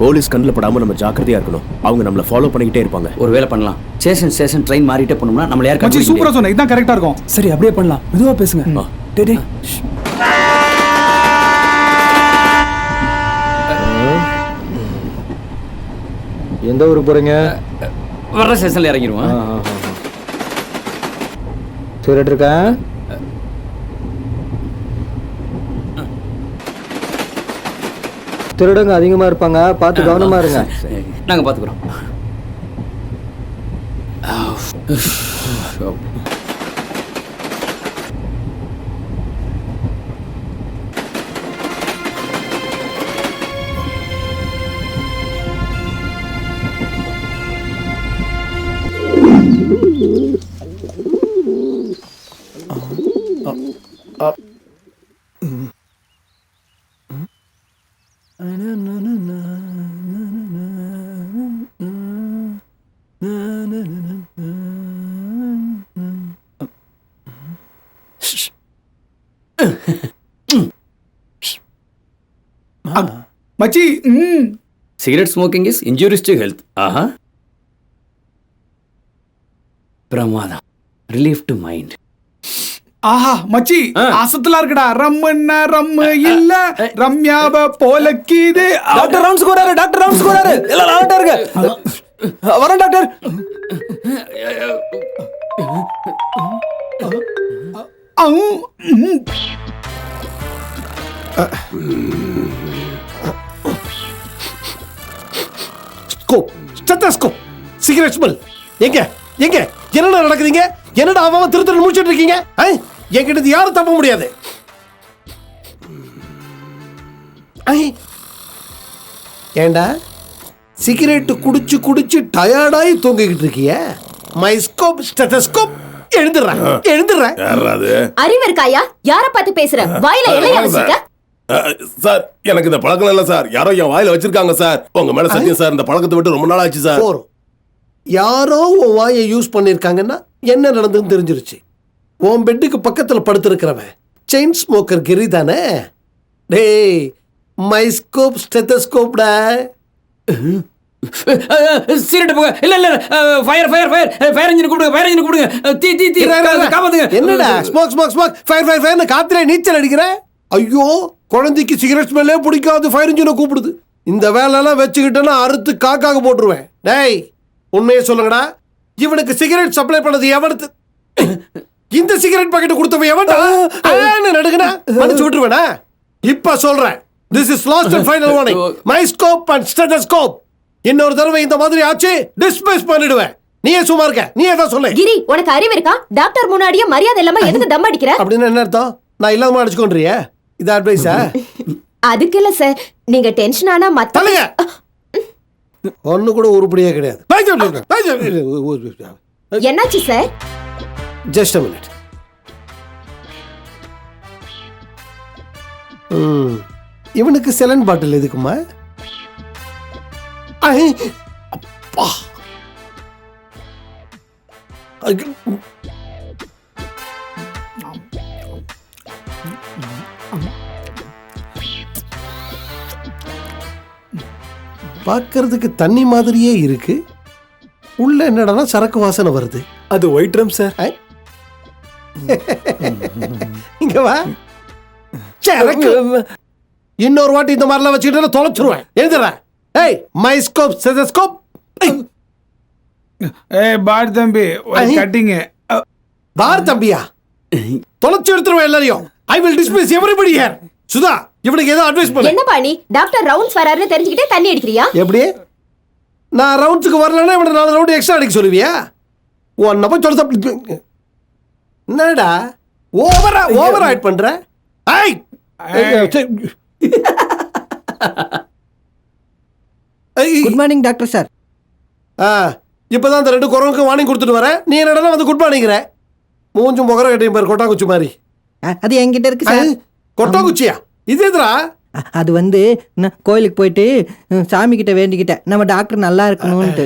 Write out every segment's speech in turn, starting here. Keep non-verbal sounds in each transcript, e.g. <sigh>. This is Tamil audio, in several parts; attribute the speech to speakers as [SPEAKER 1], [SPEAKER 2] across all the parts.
[SPEAKER 1] போலீஸ் கண்ணில் படாமல் நம்ம ஜாக்கிரதையா இருக்கணும். அவங்க நம்மள ஃபாலோ பண்ணிக்கிட்டே இருப்பாங்க.
[SPEAKER 2] ஒரு வேலை பண்ணலாம். ஸ்டேஷன் ஸ்டேஷன் ட்ரெயின் மாறிட்டே போனோம்னா நம்மள யார்
[SPEAKER 3] சூப்பராக சொன்ன இதுதான் கரெக்டாக இருக்கும்.
[SPEAKER 4] சரி அப்படியே பண்ணலாம். மெதுவா பேசுங்க. டேய்
[SPEAKER 5] எந்த ஊருக்கு போறீங்க?
[SPEAKER 2] வர்ற ஸ்டேஷன்ல இறங்கிடுவோம்.
[SPEAKER 5] சிகரெட் இருக்கா திருடங்க அதிகமா இருப்பாங்க. பார்த்து கவனமா இருங்க.
[SPEAKER 2] நாங்க பாத்துக்கிறோம்
[SPEAKER 3] மச்சி ம்.
[SPEAKER 2] Cigarette smoking is injuries to health ஆஹா. பிரமாதம். ரிலீஃப் டு மைண்ட்
[SPEAKER 3] ஆஹா மச்சி. அசத்தலா இருக்குடா. ரம்முன்னா ரம்மு இல்ல. ரம்யாவ போலக்கீது
[SPEAKER 4] டாக்டர் ரவுண்ட்ஸ் போறாரு டாக்டர் ரவுண்ட்ஸ் போறாரு எல்லாம் அலர்ட்டா இருங்க வரேன் doctor.
[SPEAKER 6] Scope stethoscope cigarette smell எங்க? எங்க? என்னடா நடக்குதுங்க? என்னடா அவன் திரு திரு முடிச்சிட்டு இருக்கீங்க? என்கிட்ட இது யாரும் தப்ப முடியாது. ஏண்டா? சிகரெட் குடிச்சு குடிச்சு டயர்டாயி தூங்கிக்கிட்டு இருக்கிய? மை ஸ்கோப் ஸ்டெத்தஸ்கோப் எழுந்துடுறேன் எழுந்துடுறேன்
[SPEAKER 7] அறிவு இருக்காயா யார பார்த்து பேசுற? வாயில இலைய வச்சுக்க
[SPEAKER 8] சார் எனக்கு இந்த பழக்கம் இல்ல சார். யாரோ என் வாயில வச்சிருக்காங்க சார். உங்க மேல சத்தியம் சார். இந்த பழக்கத்தை விட்டு ரொம்ப நாள் ஆச்சு சார்.
[SPEAKER 6] போறோம். யாரோ உன் வாயை யூஸ் பண்ணியிருக்காங்கன்னா என்ன நடந்ததுன்னு தெரிஞ்சிருச்சு. உன் பெட்டுக்கு பக்கத்தில் படுத்திருக்கிறவன் செயின் ஸ்மோக்கர் கிரி தானே? டேய் மைஸ்கோப் ஸ்டெத்தஸ்கோப்டா
[SPEAKER 2] சீரட்டு போக இல்ல இல்ல fire fire fire fire engine கூப்பிடுங்க ஃபயர் இன்ஜின் கூப்பிடுங்க. தீ தீ தீ காப்பாத்துங்க.
[SPEAKER 6] என்னடா? Smoke smoke smoke fire fire ஃபயர்னு காத்துல நீச்சல் அடிக்கிற? ஐயோ! குழந்தைக்கு சிகரெட் ஸ்மெல்லே பிடிக்காது ஃபயர் இன்ஜினை கூப்பிடுது. இந்த வேலையெல்லாம் வச்சுக்கிட்டேன்னா அறுத்து காக்காக போட்டுருவேன். டேய் உண்மையை சொல்லுங்கடா. இவனுக்கு சிகரெட் சப்ளை பண்ணது எவனுக்கு? இந்த சிகரெட் பாக்கெட் கொடுத்தவன் எவன் நடுங்கனா மன்னிச்சு விட்டுருவேனா? இப்ப சொல்றேன். This is last and final warning my scope and stethoscope இன்னொரு தடவை இந்த மாதிரி ஆச்சு டிஸ்மிஸ் பண்ணிடுவேன். நீயே சும்மா இருக்க. நீயே தான் சொல்லு
[SPEAKER 7] கிரி உனக்கு அறிவு இருக்கா? டாக்டர் முன்னாடியே மரியாதை இல்லாம எதுக்கு தம் அடிக்கிற?
[SPEAKER 6] அப்படின்னு என்ன அர்த்தம்? நான் இல்லாம அடிச்சுக்கொண்டியா இது அட்வைஸா
[SPEAKER 7] அதுக்கு இல்ல சார் நீங்க டென்ஷன் ஆனா மத்த
[SPEAKER 6] தள்ளுங்க. <laughs> ஒண்ணு கூட உருப்படியே கிடையாது.
[SPEAKER 7] என்னாச்சு சார்
[SPEAKER 6] ஜஸ்ட் அ மினிட் இவனுக்கு செலன் பாட்டில் எதுக்குமா? அப்பா. பார்க்கறதுக்கு தண்ணி மாதிரியே இருக்கு. உள்ள என்னடான்னா சரக்கு வாசனை வருது.
[SPEAKER 4] அது ஒயிட் ட்ரம் சார்.
[SPEAKER 6] இங்க வா. சரக்கு. இன்னொரு வாட்டி இந்த மாதிரிலாம் வச்சுக்கிட்டு தொலைச்சிருவேன். எழுதுறேன் ஏய் மைஸ்கோப் செதஸ்கோப்.
[SPEAKER 3] ஏய் பார் தம்பி ஒரு
[SPEAKER 6] ஐ.
[SPEAKER 3] கட்டிங்
[SPEAKER 6] பார் தம்பியா? தொலைச்சு எடுத்துருவேன் எல்லாரையும். I will dismiss everybody here Sudha இவனுக்கு ஏதோ அட்வைஸ் பண்ணு.
[SPEAKER 7] என்ன பாணி டாக்டர் ரவுண்ட்ஸ் வராருன்னு தெரிஞ்சுக்கிட்டே தண்ணி அடிக்கிறியா?
[SPEAKER 6] எப்படி? நான் ரவுண்ட்ஸுக்கு வரலன்னா இவனை நாலு ரவுண்ட் எக்ஸ்ட்ரா அடிக்க சொல்லுவியா? உன்னை போய் சொல்ல என்னடா? ஓவரா ஓவர் ஆட் பண்ற? ஐய்
[SPEAKER 9] குட் மார்னிங் டாக்டர் சார்.
[SPEAKER 6] ஆ இப்பதான் அந்த ரெண்டு குரங்குக்கு வார்னிங் கொடுத்துட்டு வரேன். நீ என்னடா வந்து குட் மார்னிங்கிற மூஞ்சும் முகர கட்டையும் பாரு கொட்டாங்குச்சி மாதிரி.
[SPEAKER 9] அது என்கிட்ட இருக்கு சார்
[SPEAKER 6] கொட்டாங்குச்சியா இது எதுரா
[SPEAKER 9] அது வந்து கோயிலுக்கு போயிட்டு சாமி கிட்ட வேண்டிக்கிட்டேன் நம்ம டாக்டர் நல்லா இருக்கணும்ட்டு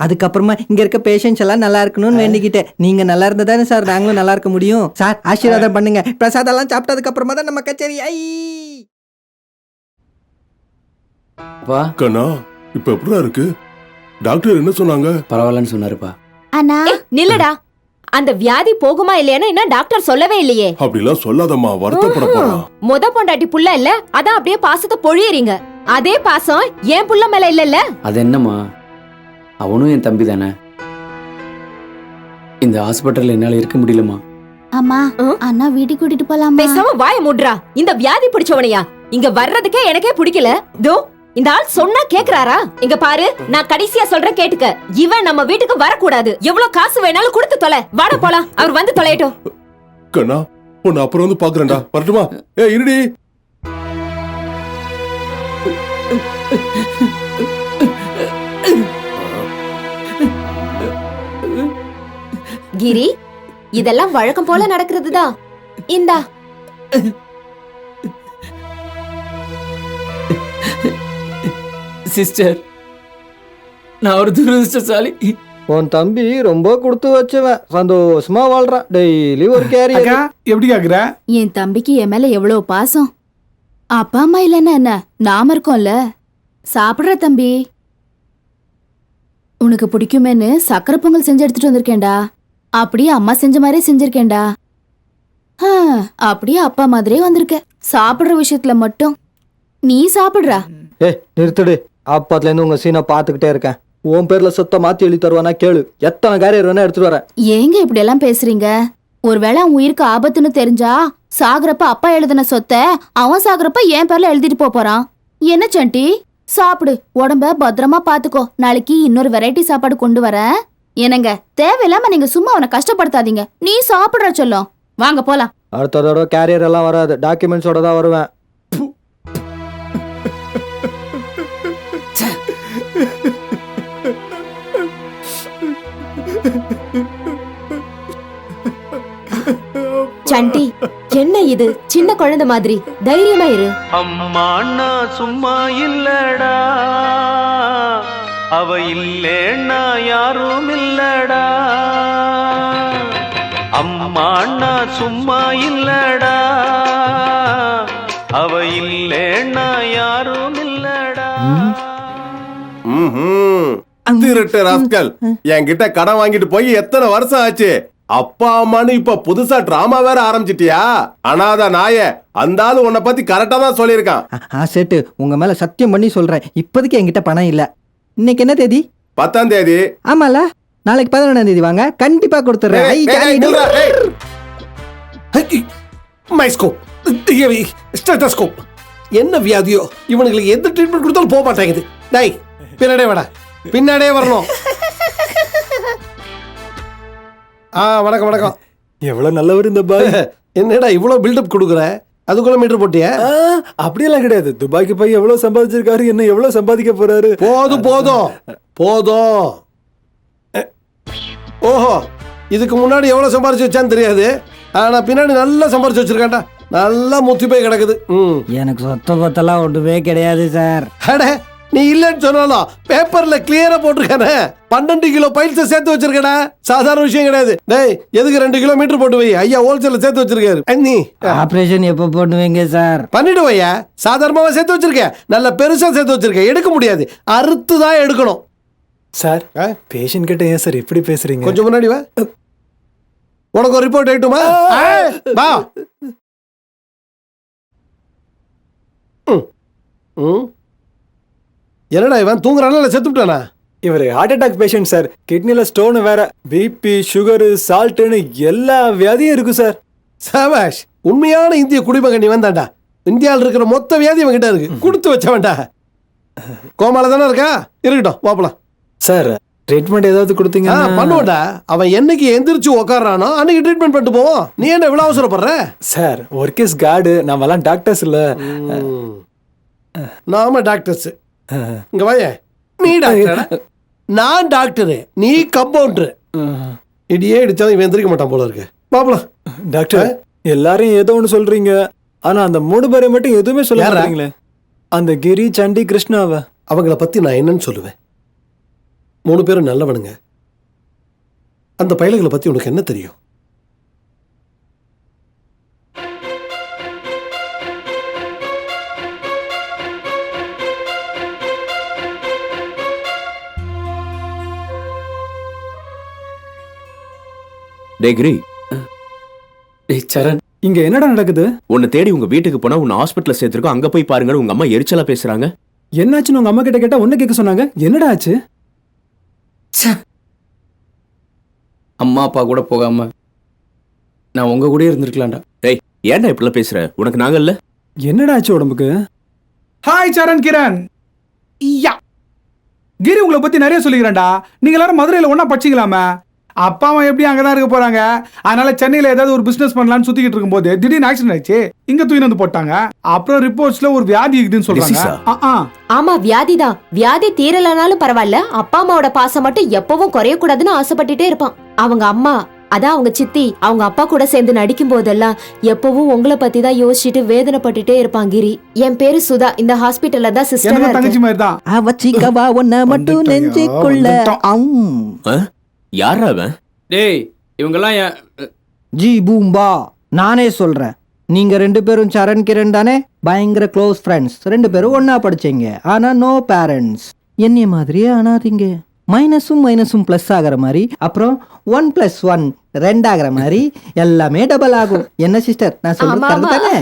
[SPEAKER 9] அதுக்கப்புறமா இங்க இருக்க பேஷண்ட்ஸ் எல்லாம் நல்லா இருக்கணும்னு வேண்டிக்கிட்டேன் நீங்க நல்லா இருந்தா தானே சார் நாங்களும் நல்லா இருக்க முடியும். சார் ஆசீர்வாதம் பண்ணுங்க. பிரசாதம் எல்லாம் சாப்பிட்டதுக்கு அப்புறமா தான் நம்ம கச்சேரி. ஐ.
[SPEAKER 2] அப்பா
[SPEAKER 8] கண்ணா இப்ப எப்படிடா இருக்கு? டாக்டர் என்ன சொன்னாங்க?
[SPEAKER 2] பரவாயில்லன்னு சொன்னாருப்பா.
[SPEAKER 7] அண்ணா. நில்லுடா. அந்த வியாதி போகுமா இல்லையான்னு இன்னும் டாக்டர் சொல்லவே இல்லையே.
[SPEAKER 8] அப்படிலாம் சொல்லாதம்மா வருத்தப்பட
[SPEAKER 7] முத பொண்டாட்டி புள்ள இல்ல அதான் அப்படியே பாசத்தை பொழியறீங்க. அதே பாசம் என் புள்ள மேல இல்லல்ல?
[SPEAKER 2] அது என்னம்மா? அவனும் என் தம்பி தானே? இந்த ஹாஸ்பிட்டல்ல என்னால இருக்க முடியலம்மா.
[SPEAKER 10] அம்மா? அண்ணா வீட்டுக்கு கூட்டிட்டு போலாமா
[SPEAKER 7] பேசாம வாய மூடுறா. இந்த வியாதி பிடிச்சவனையா? இங்க வர்றதுக்கே எனக்கே பிடிக்கல. தோ இந்த ஆள் சொன்னா கேக்குறாரா? இங்க பாரு நான் கடைசியா சொல்றேன் கேட்டுக்க. இவன் நம்ம வீட்டுக்கு வரக்கூடாது. எவ்வளவு காசு வேணாலும் கொடுத்து தொலை. வாட போலாம். அவர் வந்து தொலையட்டும்.
[SPEAKER 8] கண்ணா உன்னை அப்புறம் வந்து பாக்குறேன்டா வரட்டுமா? ஏ இருடி.
[SPEAKER 7] கிரி இதெல்லாம் வழக்கம் போல நடக்கிறதுதான். இந்தா.
[SPEAKER 2] சிஸ்டர். நான் ஒரு துரதிருஷ்டசாலி.
[SPEAKER 5] உன் தம்பி ரொம்ப கொடுத்து வச்சவன். சந்தோஷமா வாழ்றான். டெய்லி ஒரு கேரியர்
[SPEAKER 3] எப்படி கேக்குற?
[SPEAKER 10] என் தம்பிக்கு என் மேல எவ்வளவு பாசம்? அப்பா அம்மா இல்லைன்னா என்ன? நாம இருக்கோம்ல. சாப்பிடுற தம்பி. உனக்கு பிடிக்குமேன்னு சக்கரை பொங்கல் செஞ்சு எடுத்துட்டு வந்திருக்கேன்டா. அப்படியே அம்மா செஞ்ச மாதிரியே செஞ்சிருக்கேன்டா. ஆ, அப்படியே அப்பா மாதிரியே வந்திருக்க. சாப்பிடுற விஷயத்துல மட்டும். நீ சாப்பிடுறா.
[SPEAKER 5] ஏ நிறுத்துடு. அப்பத்துல இருந்து உங்க சீனை பாத்துக்கிட்டே இருக்கேன். உன் பேர்ல சொத்தை மாத்தி எழுதி தருவானா கேளு. எத்தனை கேரியர் வேணா எடுத்துட்டு வரேன்.
[SPEAKER 10] ஏங்க இப்படி எல்லாம் பேசுறீங்க? ஒருவேளை அவன் உயிருக்கு ஆபத்துன்னு தெரிஞ்சா சாகுறப்ப அப்பா எழுதின சொத்தை அவன் சாகுறப்ப என் பேர்ல எழுதிட்டு போப் போறான். என்ன சண்டி? சாப்பிடு உடம்ப பத்திரமா பாத்துக்கோ நாளைக்கு இன்னொரு வெரைட்டி சாப்பாடு கொண்டு வரேன். என்னங்க தேவையில்லாம நீங்க சும்மா அவனை கஷ்டப்படுத்தாதீங்க. நீ சாப்பிடுற சொல்லும். வாங்க போலாம்.
[SPEAKER 5] அடுத்த தடவை கேரியர் எல்லாம் வராது. டாக்குமெண்ட்ஸோட தான் வருவேன்.
[SPEAKER 7] சண்டி என்ன இது? சின்ன குழந்தை மாதிரி. தைரியமா இரு.
[SPEAKER 11] அம்மா அண்ணா சும்மா இல்லடா. அவ இல்லேன்னா யாரும் இல்லடா. அம்மா அண்ணா சும்மா இல்லடா. அவ இல்லேன்னா யாரும் இல்லடா.
[SPEAKER 8] திருட்டு ராஸ்கல். என்கிட்ட கடன் வாங்கிட்டு போய் எத்தனை வருஷம் ஆச்சு? அப்பா அம்மான்னு இப்ப புதுசா டிராமா வேற ஆரம்பிச்சிட்டியா? அனாத நாய அந்த ஆளு உன்னை பத்தி கரெக்டா தான் சொல்லியிருக்கான்.
[SPEAKER 9] ஆ சேட்டு உங்க மேல சத்தியம் பண்ணி சொல்றேன். இப்போதைக்கு என்கிட்ட பணம் இல்ல. இன்னைக்கு என்ன தேதி?
[SPEAKER 8] பத்தாம் தேதி.
[SPEAKER 9] ஆமால. நாளைக்கு பதினொன்றாம் தேதி வாங்க. கண்டிப்பா கொடுத்துட்றேன். ஐ, ஜாலி.
[SPEAKER 6] மைஸ்கோப் ஸ்டெட்டஸ்கோப் என்ன வியாதியோ இவனுங்களுக்கு எந்த ட்ரீட்மெண்ட் கொடுத்தாலும் போக மாட்டேங்குது டேய் பின்னாடியே வாடா. பின்னாடியே வரணும். <laughs> ஆ வணக்கம் வணக்கம்.
[SPEAKER 4] எவ்வளவு நல்லவர் இந்த பாய். <laughs>
[SPEAKER 6] என்னடா இவ்வளோ பில்டப் கொடுக்குற? அதுக்குள்ள மீட்டர் போட்டியா?
[SPEAKER 4] ஆ, அப்படியெல்லாம் கிடையாது. துபாய்க்கு போய் எவ்வளவு சம்பாதிச்சிருக்காரு என்ன எவ்வளவு சம்பாதிக்க போறாரு?
[SPEAKER 6] போதும் போதும். போதும். ஓஹோ இதுக்கு முன்னாடி எவ்வளோ சம்பாரிச்சு வச்சான்னு தெரியாது. ஆனா பின்னாடி நல்லா சம்பாரிச்சு வச்சிருக்காண்டா நல்லா முத்தி போய் கிடக்குது. ம்.
[SPEAKER 9] எனக்கு சொத்த பத்தெல்லாம் ஒன்றுமே கிடையாது சார்.
[SPEAKER 6] அட நீ இல்லைன்னு சொன்னாலும் பேப்பர்ல கிளியரா போட்டிருக்கானே. பன்னெண்டு கிலோ பைல்ஸை சேர்த்து வச்சிருக்கடா சாதாரண விஷயம் கிடையாது. டேய் எதுக்கு ரெண்டு கிலோ மீட்டர் போட்டு வை? ஐயா ஹோல்சேல்ல சேர்த்து வச்சிருக்காரு. நீ
[SPEAKER 9] ஆப்ரேஷன் எப்போ பண்ணுவீங்க சார்?
[SPEAKER 6] பண்ணிடுவையா சாதாரணமாவா சேர்த்து வச்சிருக்க நல்ல பெருசா சேர்த்து வச்சிருக்க எடுக்க முடியாது. அறுத்து தான் எடுக்கணும்.
[SPEAKER 4] சார்
[SPEAKER 6] ஆ?
[SPEAKER 4] பேஷண்ட் கிட்ட ஏன் சார் இப்படி பேசுறீங்க?
[SPEAKER 6] கொஞ்சம் முன்னாடி வா. உனக்கு ஒரு ரிப்போர்ட் ஆயிட்டுமா வா. ம். ம். என்னடா இவன்? தூங்குறானா இல்ல செத்துட்டானா
[SPEAKER 4] இவர் ஹார்ட் அட்டாக் பேஷண்ட் சார் கிட்னில ஸ்டோன் வேற. பிபி சுகர் சால்ட்னு எல்லா வியாதியும் இருக்கு சார்
[SPEAKER 6] சபாஷ் உண்மையான இந்திய குடிமகன் நீ வந்தாண்டா இந்தியாவில் இருக்கிற மொத்த வியாதி அவன் கிட்ட இருக்கு. கொடுத்து வச்சவன்டா. கோமால தானே இருக்கா? இருக்கட்டும் வாப்பலாம்
[SPEAKER 4] சார் ட்ரீட்மெண்ட் ஏதாவது கொடுத்தீங்க
[SPEAKER 6] பண்ணுவோம்டா. அவன் என்னைக்கு எந்திரிச்சு உக்காடுறானோ அன்னைக்கு ட்ரீட்மெண்ட் பண்ணிட்டு போவோம். நீ என்ன இவ்வளவு அவசரப்படுற?
[SPEAKER 4] சார் ஒர்க் இஸ் காடு நாமெல்லாம் டாக்டர்ஸ் இல்ல.
[SPEAKER 6] நாம டாக்டர்ஸ் இங்க வாயே. நீ டாக்டர் நான் டாக்டரு நீ கம்பவுண்டர் இடியே இடிச்சாலும் இவன் எந்திரிக்க மாட்டான் போல இருக்கு. பாப்பலாம்.
[SPEAKER 4] டாக்டர் எல்லாரும் ஏதோ ஒன்று சொல்றீங்க. ஆனா அந்த மூணு பேரை மட்டும் எதுவுமே சொல்ல? மாட்டீங்களே? அந்த கிரி சண்டி கிருஷ்ணாவ?
[SPEAKER 6] அவங்கள பத்தி நான் என்னன்னு சொல்லுவேன். மூணு பேரும் நல்லவனுங்க. அந்த பயலுகளை பத்தி உனக்கு என்ன தெரியும்?
[SPEAKER 1] டே கிரி.
[SPEAKER 2] டேய் சரண்
[SPEAKER 4] இங்க என்னடா நடக்குது?
[SPEAKER 1] உன்னை தேடி உங்க வீட்டுக்கு போனா உன்னை ஹாஸ்பிட்டல்ல சேர்த்திருக்கோம். அங்க போய் பாருங்க உங்க அம்மா எரிச்சலா பேசுறாங்க.
[SPEAKER 4] என்னாச்சுன்னு உங்க அம்மா கிட்ட கேட்டா ஒண்ணு கேட்க சொன்னாங்க. என்னடா ஆச்சு?
[SPEAKER 2] அம்மா அப்பா கூட போகாம நான் உங்க கூடயே இருந்திருக்கலாம்டா.
[SPEAKER 1] டேய் ஏன்டா இப்படிலாம் பேசுற? உனக்கு நாங்க இல்ல.
[SPEAKER 4] என்னடா ஆச்சு உடம்புக்கு?
[SPEAKER 3] ஹாய் சரண் கிரண். யா. கிரி உங்களை பத்தி நிறைய சொல்லிக்கிறேன்டா. நீங்க எல்லாரும் மதுரையில ஒண்ணா படிச்சிக்கலாமே. அப்பா அம்மா எப்படி அங்கதான் இருக்க போறாங்க? அதனால சென்னையில ஏதாவது ஒரு பிசினஸ் பண்ணலாம்னு சுத்திக்கிட்டு இருக்கும்போது திடீர்னு ஆக்சிடென்ட் ஆயிடுச்சு. இங்க தூக்கி வந்து போட்டாங்க. அப்புறம் ரிப்போர்ட்ஸ்ல ஒரு வியாதி இருக்குதுன்னு ஆ.
[SPEAKER 7] ஆமா வியாதிதான் வியாதி தீரலனாலும் பரவாயில்ல. அப்பா அம்மாவோட பாசம் மட்டும் எப்பவும் குறையக்கூடாதுன்னு ஆசைப்பட்டுட்டே இருப்பான். அவங்க அம்மா அதான் அவங்க சித்தி அவங்க அப்பா கூட சேர்ந்து நடிக்கும் போதெல்லாம் எப்பவும் உங்களை பத்தி தான் யோசிச்சுட்டு வேதனைப்பட்டுட்டே இருப்பான் கிரி. என் பேரு சுதா. இந்த ஹாஸ்பிட்டல்ல தான் சிஸ்டரா
[SPEAKER 3] தங்கச்சி மாதிரி தான்
[SPEAKER 9] அவச்சிக்கவா உன்னை மட்டும்
[SPEAKER 3] வந்துட்டோம்,
[SPEAKER 9] நெஞ்சுக்குள்ள. அம்.
[SPEAKER 1] யாரா அவன்
[SPEAKER 2] டேய் இவங்கெல்லாம் என்
[SPEAKER 9] ஜி பூம்பா நானே சொல்றேன். நீங்க ரெண்டு பேரும் சரண் கிரண் தானே? பயங்கர க்ளோஸ் ஃப்ரெண்ட்ஸ் ரெண்டு பேரும் ஒண்ணா படிச்சீங்க. ஆனா நோ பேரண்ட்ஸ் என்னைய மாதிரியே அனாதீங்க. மைனஸும் மைனஸும் ப்ளஸ் ஆகிற மாதிரி அப்புறம் ஒன் பிளஸ் ஒன் ரெண்டாகிற மாதிரி எல்லாமே டபுள் ஆகும். என்ன சிஸ்டர் நான் சொல்றது தானே?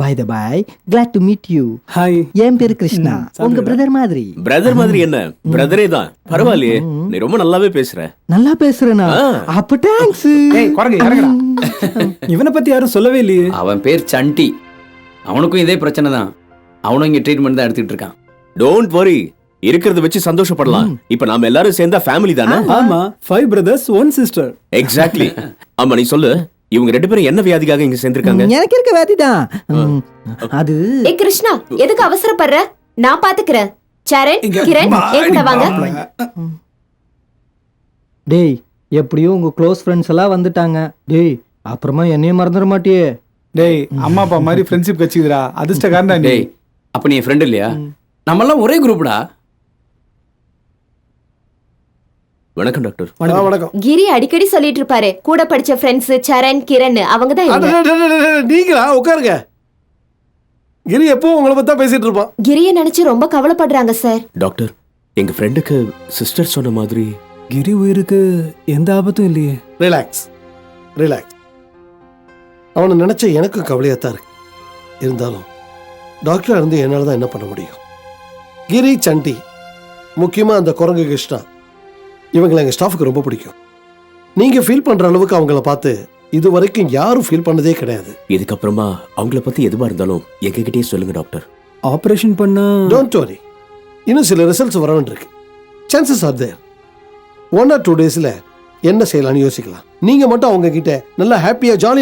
[SPEAKER 9] By the by glad to meet you
[SPEAKER 4] hi
[SPEAKER 9] என் பேரு கிருஷ்ணா. உங்க பிரதர் மாதிரி.
[SPEAKER 1] பிரதர் மாதிரி என்ன? பிரதரே தான். பரவாயில்லையே. நீ ரொம்ப நல்லாவே பேசுற.
[SPEAKER 9] நல்லா பேசுறேனா. அப்ப தேங்க்ஸ்
[SPEAKER 3] ஏய்
[SPEAKER 4] இவனை பத்தி யாரும் சொல்லவே இல்லையே.
[SPEAKER 2] அவன் பேர் சண்டி. அவனுக்கும் இதே பிரச்சனை தான். அவனும் இங்க ட்ரீட்மெண்ட் தான் எடுத்துக்கிட்டு இருக்கான்.
[SPEAKER 1] டோன்ட் வரி இருக்கிறத வச்சு சந்தோஷப்படலாம். இப்ப நாம எல்லாரும் சேர்ந்தா ஃபேமிலி தானே?
[SPEAKER 4] ஆமா. Five brothers one sister
[SPEAKER 1] exactly ஆமா நீ சொல்லு. இவங்க ரெண்டு பேரும் என்ன வியாதிக்காக இங்க சேர்ந்திருக்காங்க?
[SPEAKER 9] எனக்கு இருக்க வியாதிதான் ம், அது
[SPEAKER 7] ஏ கிருஷ்ணா எதுக்கு அவசரப்படுற? நான் பாத்துக்கிறேன். சரண் கிரண் என் கூட வாங்க.
[SPEAKER 9] டேய் எப்படியும் உங்க க்ளோஸ் ஃப்ரெண்ட்ஸ் எல்லாம் வந்துட்டாங்க. டேய் அப்புறமா என்னையும் மறந்துட மாட்டியே.
[SPEAKER 3] டேய் அம்மா அப்பா மாதிரி ஃப்ரெண்ட்ஷிப் கட்சிக்குதுடா அதிர்ஷ்டக்காரன்டா நீ.
[SPEAKER 2] டேய் அப்ப நீ என் ஃப்ரெண்ட் இல்லையா? நம்மெல்லாம் ஒரே குரூப்டா
[SPEAKER 1] வணக்கம் டாக்டர்.
[SPEAKER 6] ஆ, வணக்கம்.
[SPEAKER 7] கிரி அடிக்கடி சொல்லிட்டு இருப்பாரு. கூட படிச்ச ஃப்ரெண்ட்ஸ் சரண் கிரண் அவங்க தான்
[SPEAKER 6] நீங்களா? உட்காருங்க. கிரி எப்பவும் உங்களை பத்தி பேசிட்டு இருப்பான்?
[SPEAKER 7] கிரிய நினைச்சு ரொம்ப கவலைப்படுறாங்க சார்
[SPEAKER 1] டாக்டர் எங்க ஃப்ரெண்டுக்கு சிஸ்டர் சொன்ன மாதிரி
[SPEAKER 4] கிரி உயிருக்கு எந்த ஆபத்தும் இல்லையே.
[SPEAKER 6] ரிலாக்ஸ் ரிலாக்ஸ் அவனை நினைச்ச எனக்கும் கவலையாக தான் இருக்கு. இருந்தாலும் டாக்டராக இருந்து என்னால் தான் என்ன பண்ண முடியும்? கிரி சண்டி. முக்கியமாக அந்த குரங்கு கிருஷ்ணா. இவங்களை எங்கள் ஸ்டாஃபுக்கு ரொம்ப பிடிக்கும். நீங்கள் ஃபீல் பண்ணுற அளவுக்கு அவங்கள பார்த்து இது வரைக்கும் யாரும் ஃபீல் பண்ணதே கிடையாது.
[SPEAKER 1] இதுக்கப்புறமா அவங்கள பத்தி எதுவா இருந்தாலும் எங்ககிட்டயே சொல்லுங்க டாக்டர்
[SPEAKER 4] ஆபரேஷன் பண்ணா
[SPEAKER 6] டோன்ட் வரி இன்னும் சில ரிசல்ட்ஸ் வர வேண்டியிருக்கு chances are there one or two டேஸில் என்ன செய்யலாம்னு யோசிக்கலாம். நீங்கள் மட்டும் அவங்க கிட்ட நல்லா ஹாப்பியாக ஜாலியாக